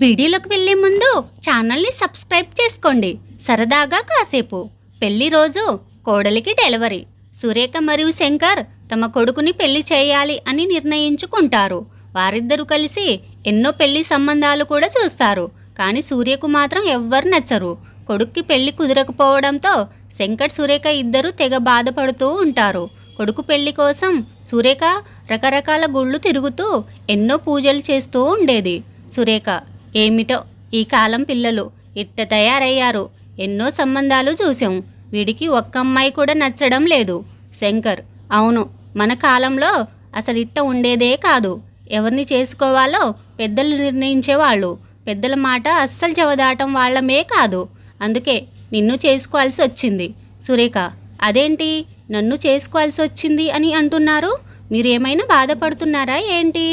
వీడియోలోకి వెళ్ళే ముందు ఛానల్ని సబ్స్క్రైబ్ చేసుకోండి. సరదాగా కాసేపు. పెళ్ళి రోజు కోడలికి డెలివరీ. సురేఖ మరియు శంకర్ తమ కొడుకుని పెళ్ళి చేయాలి అని నిర్ణయించుకుంటారు. వారిద్దరూ కలిసి ఎన్నో పెళ్ళి సంబంధాలు కూడా చూస్తారు. కానీ సూర్యకు మాత్రం ఎవ్వరు నచ్చరు. కొడుక్కి పెళ్ళి కుదరకపోవడంతో శంకర్ సురేఖ ఇద్దరు తెగ బాధపడుతూ ఉంటారు. కొడుకు పెళ్ళి కోసం సురేఖ రకరకాల గుళ్ళు తిరుగుతూ ఎన్నో పూజలు చేస్తూ ఉండేది. సురేఖ ఏమిటో? ఈ కాలం పిల్లలు ఇట్ట తయారయ్యారు. ఎన్నో సంబంధాలు చూసాం వీడికి ఒక్క అమ్మాయి కూడా నచ్చడం లేదు. శంకర్ అవును మన కాలంలో అసలు ఇట్ట ఉండేదే కాదు. ఎవరిని చేసుకోవాలో పెద్దలు నిర్ణయించేవాళ్ళు. పెద్దల మాట అస్సలు చెవదాటం వాళ్ళమే కాదు. అందుకే నిన్ను చేసుకోవాల్సి వచ్చింది. సురేఖ అదేంటి? నన్ను చేసుకోవాల్సి వచ్చింది అని అంటున్నారు? మీరు ఏమైనా బాధపడుతున్నారా ఏంటి?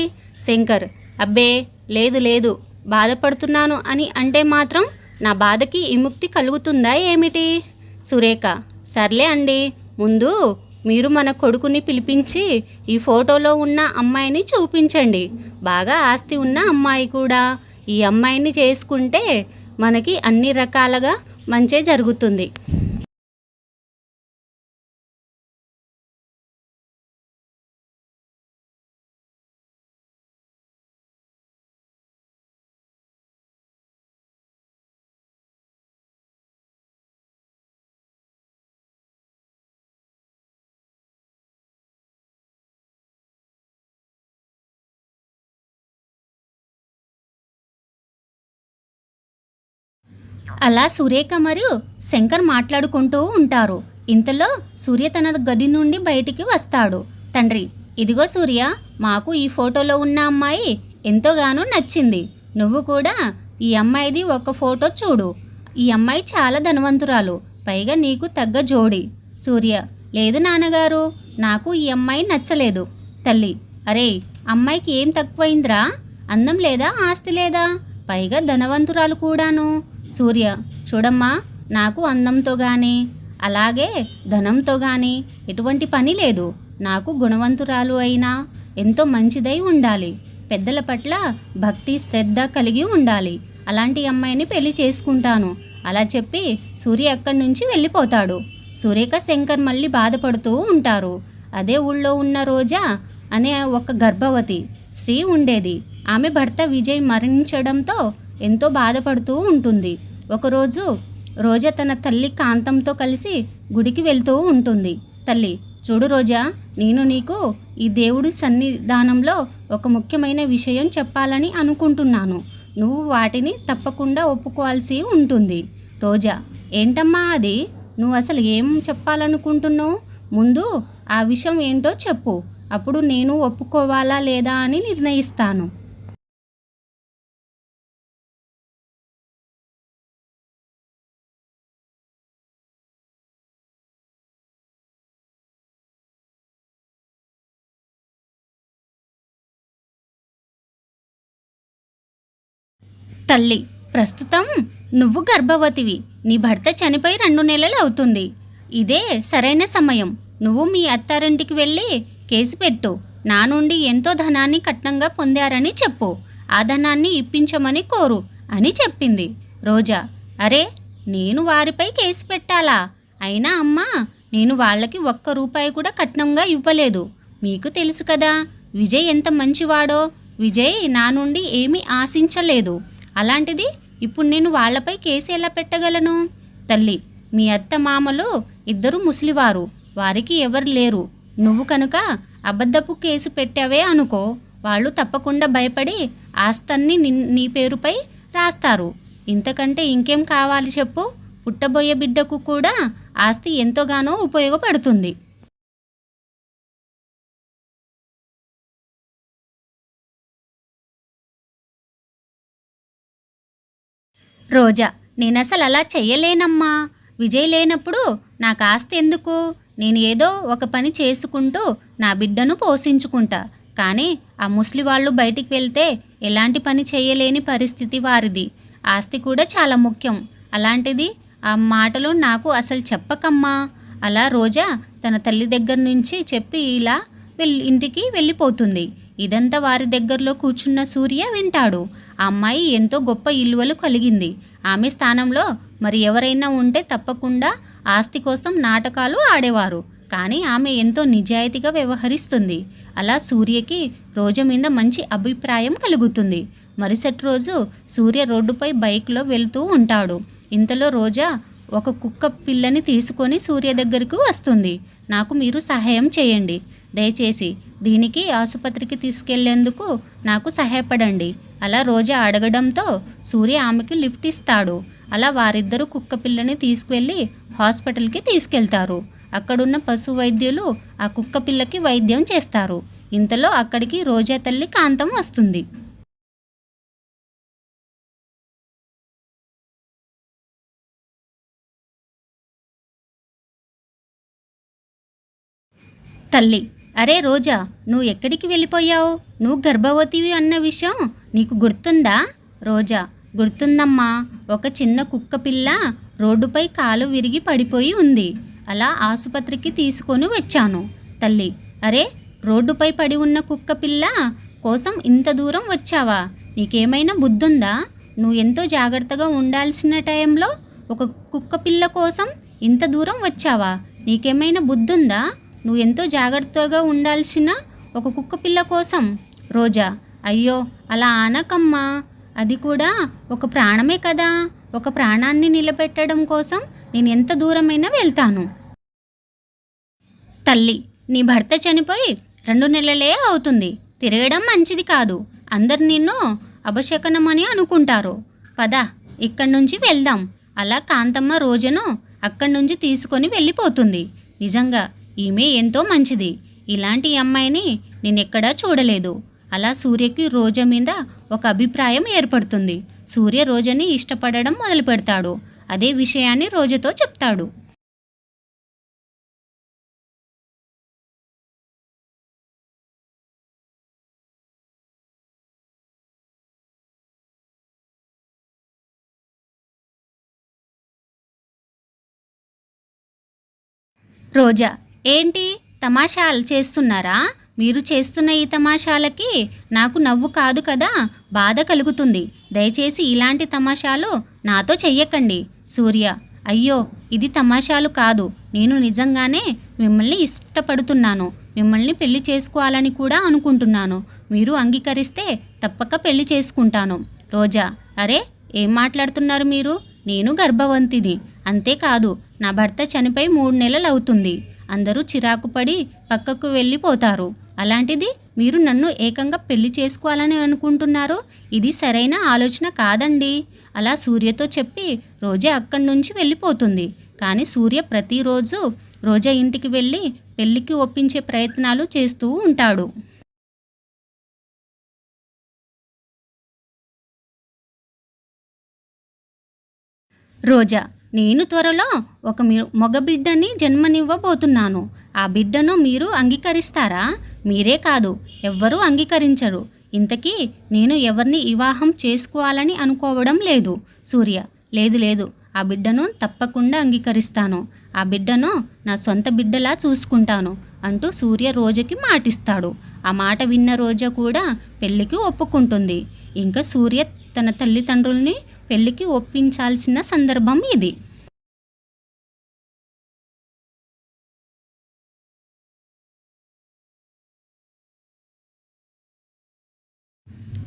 శంకర్ అబ్బే లేదు లేదు. బాధపడుతున్నాను అని అంటే మాత్రం నా బాధకి విముక్తి కలుగుతుందా ఏమిటి? సురేఖ సర్లే అండి. ముందు మీరు మన కొడుకుని పిలిపించి ఈ ఫోటోలో ఉన్న అమ్మాయిని చూపించండి. బాగా ఆస్తి ఉన్న అమ్మాయి కూడా. ఈ అమ్మాయిని చేసుకుంటే మనకి అన్ని రకాలుగా మంచి జరుగుతుంది. అలా సురేఖ మరియు శంకర్ మాట్లాడుకుంటూ ఉంటారు. ఇంతలో సూర్య తన గది నుండి బయటికి వస్తాడు. తండ్రి ఇదిగో సూర్య మాకు ఈ ఫోటోలో ఉన్న అమ్మాయి ఎంతోగానో నచ్చింది. నువ్వు కూడా ఈ అమ్మాయిది ఒక ఫోటో చూడు. ఈ అమ్మాయి చాలా ధనవంతురాలు పైగా నీకు తగ్గ జోడి. సూర్య లేదు నాన్నగారు నాకు ఈ అమ్మాయి నచ్చలేదు. తల్లి అరే అమ్మాయికి ఏం తక్కువైందిరా? అందం లేదా ఆస్తి లేదా? పైగా ధనవంతురాలు కూడాను. సూర్య చూడమ్మా నాకు అందంతో కానీ అలాగే ధనంతో కానీ ఎటువంటి పని లేదు. నాకు గుణవంతురాలు అయినా ఎంతో మంచిదై ఉండాలి. పెద్దల పట్ల భక్తి శ్రద్ధ కలిగి ఉండాలి. అలాంటి అమ్మాయిని పెళ్ళి చేసుకుంటాను. అలా చెప్పి సూర్య అక్కడి నుంచి వెళ్ళిపోతాడు. సూర్యక శంకర్ మళ్ళీ బాధపడుతూ ఉంటారు. అదే ఊళ్ళో ఉన్న రోజా? అనే ఒక గర్భవతి. స్త్రీ ఉండేది. ఆమె భర్త విజయ్ మరణించడంతో ఎంతో బాధపడుతూ ఉంటుంది. ఒకరోజు రోజా తన తల్లి కాంతంతో కలిసి గుడికి వెళ్తూ ఉంటుంది. తల్లి చూడు రోజా నేను నీకు ఈ దేవుడి సన్నిధానంలో ఒక ముఖ్యమైన విషయం చెప్పాలని అనుకుంటున్నాను. నువ్వు వాటిని తప్పకుండా ఒప్పుకోవాల్సి ఉంటుంది. రోజా ఏంటమ్మా అది? నువ్వు అసలు ఏం చెప్పాలనుకుంటున్నావు? ముందు ఆ విషయం ఏంటో చెప్పు. అప్పుడు నేను ఒప్పుకోవాలా లేదా అని నిర్ణయిస్తాను. తల్లి ప్రస్తుతం నువ్వు గర్భవతివి. నీ భర్త చనిపోయి రెండు నెలలు అవుతుంది. ఇదే సరైన సమయం. నువ్వు మీ అత్తారింటికి వెళ్ళి కేసు పెట్టు. నా నుండి ఎంతో ధనాన్ని కట్నంగా పొందారని చెప్పు. ఆ ధనాన్ని ఇప్పించమని కోరు అని చెప్పింది. రోజా అరే నేను వారిపై కేసు పెట్టాలా? అయినా అమ్మా నేను వాళ్ళకి ఒక్క రూపాయి కూడా కట్నంగా ఇవ్వలేదు. మీకు తెలుసు కదా విజయ్ ఎంత మంచివాడో. విజయ్ నా నుండి ఏమీ ఆశించలేదు. అలాంటిది ఇప్పుడు నేను వాళ్ళపై కేసు ఎలా పెట్టగలను? తల్లి మీ అత్త మామలు ఇద్దరు ముసలివారు వారికి ఎవరు లేరు. నువ్వు కనుక అబద్ధపు కేసు పెట్టావే అనుకో వాళ్ళు తప్పకుండా భయపడి ఆస్తన్ని నిన్- నీ పేరుపై రాస్తారు. ఇంతకంటే ఇంకేం కావాలి చెప్పు? పుట్టబోయే బిడ్డకు కూడా ఆస్తి ఎంతోగానో ఉపయోగపడుతుంది. రోజా నేను అసలు అలా చెయ్యలేనమ్మా. విజయ్ లేనప్పుడు నాకు ఆస్తి ఎందుకు నేను ఏదో ఒక పని చేసుకుంటూ నా బిడ్డను పోషించుకుంటా. కానీ ఆ ముసలి వాళ్ళు బయటికి వెళ్తే ఎలాంటి పని చేయలేని పరిస్థితి వారిది. ఆస్తి కూడా చాలా ముఖ్యం. అలాంటిది ఆ మాటలు నాకు అసలు చెప్పకమ్మా. అలా రోజా తన తల్లి దగ్గర నుంచి చెప్పి ఇలా వెళ్ళి ఇంటికి వెళ్ళిపోతుంది. ఇదంతా వారి దగ్గరలో కూర్చున్న సూర్య వింటాడు. ఆ అమ్మాయి ఎంతో గొప్ప ఇలువలు కలిగింది. ఆమె స్థానంలో మరి ఎవరైనా ఉంటే తప్పకుండా ఆస్తి కోసం నాటకాలు ఆడేవారు. కానీ ఆమె ఎంతో నిజాయితీగా వ్యవహరిస్తుంది. అలా సూర్యకి రోజు మీద మంచి అభిప్రాయం కలుగుతుంది. మరుసటి రోజు సూర్య రోడ్డుపై బైక్లో వెళ్తూ ఉంటాడు. ఇంతలో రోజా ఒక కుక్క పిల్లని తీసుకొని సూర్య దగ్గరకు వస్తుంది. నాకు మీరు సహాయం చేయండి. దయచేసి దీనికి ఆసుపత్రికి తీసుకెళ్ళేందుకు నాకు సహాయపడండి. అలా రోజా అడగడంతో సూర్య ఆమెకు లిఫ్ట్ ఇస్తాడు. అలా వారిద్దరూ కుక్క పిల్లని తీసుకువెళ్ళి హాస్పిటల్కి తీసుకెళ్తారు. అక్కడున్న పశు వైద్యులు ఆ కుక్క పిల్లకి వైద్యం చేస్తారు. ఇంతలో అక్కడికి రోజా తల్లి కాంతం వస్తుంది. తల్లి అరే రోజా నువ్వు ఎక్కడికి వెళ్ళిపోయావు? నువ్వు గర్భవతివి అన్న విషయం నీకు గుర్తుందా? రోజా గుర్తుందమ్మా. ఒక చిన్న కుక్క పిల్ల రోడ్డుపై కాలు విరిగి పడిపోయి ఉంది. అలా ఆసుపత్రికి తీసుకొని వచ్చాను. తల్లి అరే రోడ్డుపై పడి ఉన్న కుక్క పిల్ల కోసం ఇంత దూరం వచ్చావా? నీకేమైనా బుద్ధుందా? నువ్వు ఎంతో జాగ్రత్తగా ఉండాల్సిన టైంలో ఒక కుక్క పిల్ల కోసం ఇంత దూరం వచ్చావా? నీకేమైనా బుద్ధుందా? నువ్వు ఎంతో జాగ్రత్తగా ఉండాల్సిన ఒక కుక్క పిల్ల కోసం రోజా. అయ్యో అలా ఆనకమ్మా. అది కూడా ఒక ప్రాణమే కదా. ఒక ప్రాణాన్ని నిలబెట్టడం కోసం నేను ఎంత దూరమైనా వెళ్తాను. తల్లి నీ భర్త చనిపోయి రెండు నెలలే అవుతుంది. తిరగడం మంచిది కాదు. అందరు నిన్ను అపశకనమని అనుకుంటారు. పద ఇక్కడి నుంచి వెళ్దాం. అలా కాంతమ్మ రోజును అక్కడి నుంచి తీసుకొని వెళ్ళిపోతుంది. నిజంగా ఈమె ఎంతో మంచిది. ఇలాంటి అమ్మాయిని నేనెక్కడా చూడలేదు. అలా సూర్యకి రోజా మీద ఒక అభిప్రాయం ఏర్పడుతుంది. సూర్య రోజని ఇష్టపడడం మొదలు పెడతాడు అదే విషయాన్ని రోజుతో చెప్తాడు. రోజా ఏంటి? తమాషాలు చేస్తున్నారా? మీరు చేస్తున్న ఈ తమాషాలకి నాకు నవ్వు కాదు కదా? బాధ కలుగుతుంది. దయచేసి ఇలాంటి తమాషాలు నాతో చెయ్యకండి సూర్య. అయ్యో ఇది తమాషాలు కాదు. నేను నిజంగానే మిమ్మల్ని ఇష్టపడుతున్నాను. మిమ్మల్ని పెళ్ళి చేసుకోవాలని కూడా అనుకుంటున్నాను. మీరు అంగీకరిస్తే తప్పక పెళ్ళి చేసుకుంటాను. రోజా అరే ఏం మాట్లాడుతున్నారు మీరు? నేను గర్భవంతిని. అంతేకాదు నా భర్త చనిపోయి మూడు నెలలు అవుతుంది అందరూ చిరాకు పడి పక్కకు వెళ్ళిపోతారు. అలాంటిది మీరు నన్ను ఏకంగా పెళ్ళి చేసుకోవాలని అనుకుంటున్నారు ఇది సరైన ఆలోచన కాదండి. అలా సూర్యతో చెప్పి రోజా అక్కడి నుంచి వెళ్ళిపోతుంది. కానీ సూర్య ప్రతిరోజు రోజా ఇంటికి వెళ్ళి పెళ్ళికి ఒప్పించే ప్రయత్నాలు చేస్తూ ఉంటాడు. రోజా నేను త్వరలో ఒక మీ మగబిడ్డని జన్మనివ్వబోతున్నాను. ఆ బిడ్డను మీరు అంగీకరిస్తారా? మీరే కాదు ఎవ్వరూ అంగీకరించరు. ఇంతకీ నేను ఎవరిని వివాహం చేసుకోవాలని అనుకోవడం లేదు. సూర్య లేదు లేదు. ఆ బిడ్డను తప్పకుండా అంగీకరిస్తాను. ఆ బిడ్డను నా సొంత బిడ్డలా చూసుకుంటాను అంటూ సూర్య రోజకి మాటిస్తాడు. ఆ మాట విన్న రోజా కూడా పెళ్ళికి ఒప్పుకుంటుంది. ఇంకా సూర్య తన తల్లిదండ్రుల్ని పెళ్ళికి ఒప్పించాల్సిన సందర్భం ఇది.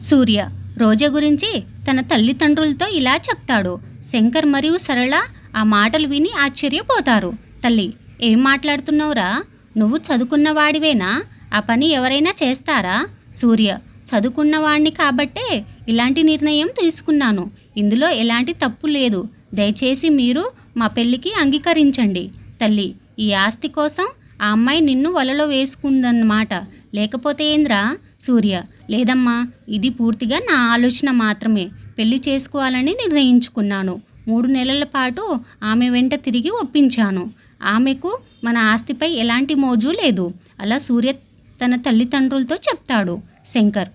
సూర్య రోజా గురించి తన తల్లిదండ్రులతో ఇలా చెప్తాడు. శంకర్ మరియు సరళ ఆ మాటలు విని ఆశ్చర్యపోతారు. తల్లి ఏం మాట్లాడుతున్నావురా? నువ్వు చదువుకున్నవాడివేనా ఆ పని ఎవరైనా చేస్తారా? సూర్య చదువుకున్నవాణ్ణి కాబట్టే ఇలాంటి నిర్ణయం తీసుకున్నాను. ఇందులో ఎలాంటి తప్పు లేదు. దయచేసి మీరు మా పెళ్ళికి అంగీకరించండి. తల్లి ఈ ఆస్తి కోసం ఆ అమ్మాయి నిన్ను వలలో వేసుకుందన్నమాట. లేకపోతే ఏంద్రా? సూర్య లేదమ్మా ఇది పూర్తిగా నా ఆలోచన మాత్రమే. పెళ్ళి చేసుకోవాలని నిర్ణయించుకున్నాను. మూడు నెలల పాటు ఆమె వెంట తిరిగి ఒప్పించాను. ఆమెకు మన ఆస్తిపై ఎలాంటి మోజు లేదు. అలా సూర్య తన తల్లిదండ్రులతో చెప్తాడు. శంకర్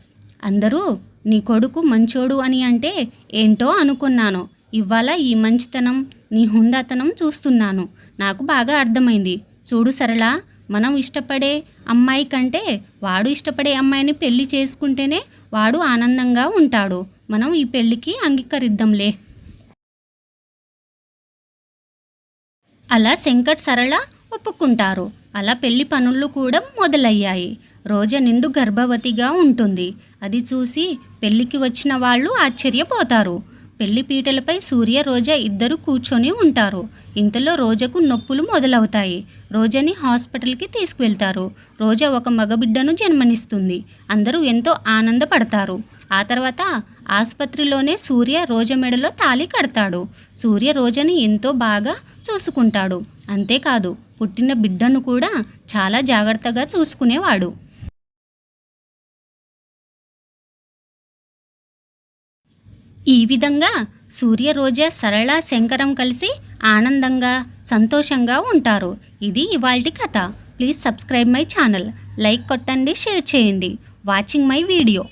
అందరూ నీ కొడుకు మంచోడు అని అంటే ఏంటో అనుకున్నాను. ఇవాళ ఈ మంచితనం నీ హుందాతనం చూస్తున్నాను. నాకు బాగా అర్థమైంది. చూడు సరళ మనం ఇష్టపడే అమ్మాయి కంటే వాడు ఇష్టపడే అమ్మాయిని పెళ్ళి చేసుకుంటేనే వాడు ఆనందంగా ఉంటాడు. మనం ఈ పెళ్ళికి అంగీకరిద్దాంలే. అలా శంకట్ సరళ ఒప్పుకుంటారు. అలా పెళ్ళి పనులు కూడా మొదలయ్యాయి. రోజా నిండు గర్భవతిగా ఉంటుంది. అది చూసి పెళ్ళికి వచ్చిన వాళ్ళు ఆశ్చర్యపోతారు. పెళ్ళి పీటలపై సూర్య రోజా ఇద్దరు కూర్చొని ఉంటారు. ఇంతలో రోజాకు నొప్పులు మొదలవుతాయి. రోజాని హాస్పిటల్కి తీసుకువెళ్తారు. రోజా ఒక మగబిడ్డను జన్మనిస్తుంది. అందరూ ఎంతో ఆనందపడతారు. ఆ తర్వాత ఆసుపత్రిలోనే సూర్య రోజా మెడలో తాళి కడతాడు. సూర్య రోజని ఎంతో బాగా చూసుకుంటాడు. అంతేకాదు పుట్టిన బిడ్డను కూడా చాలా జాగ్రత్తగా చూసుకునేవాడు. ఈ విధంగా సూర్య రోజా సరళ శంకరం కలిసి ఆనందంగా సంతోషంగా ఉంటారు. ఇది ఇవాల్టి కథ. Please subscribe my channel. Like కొట్టండి షేర్ చేయండి. Watching my video.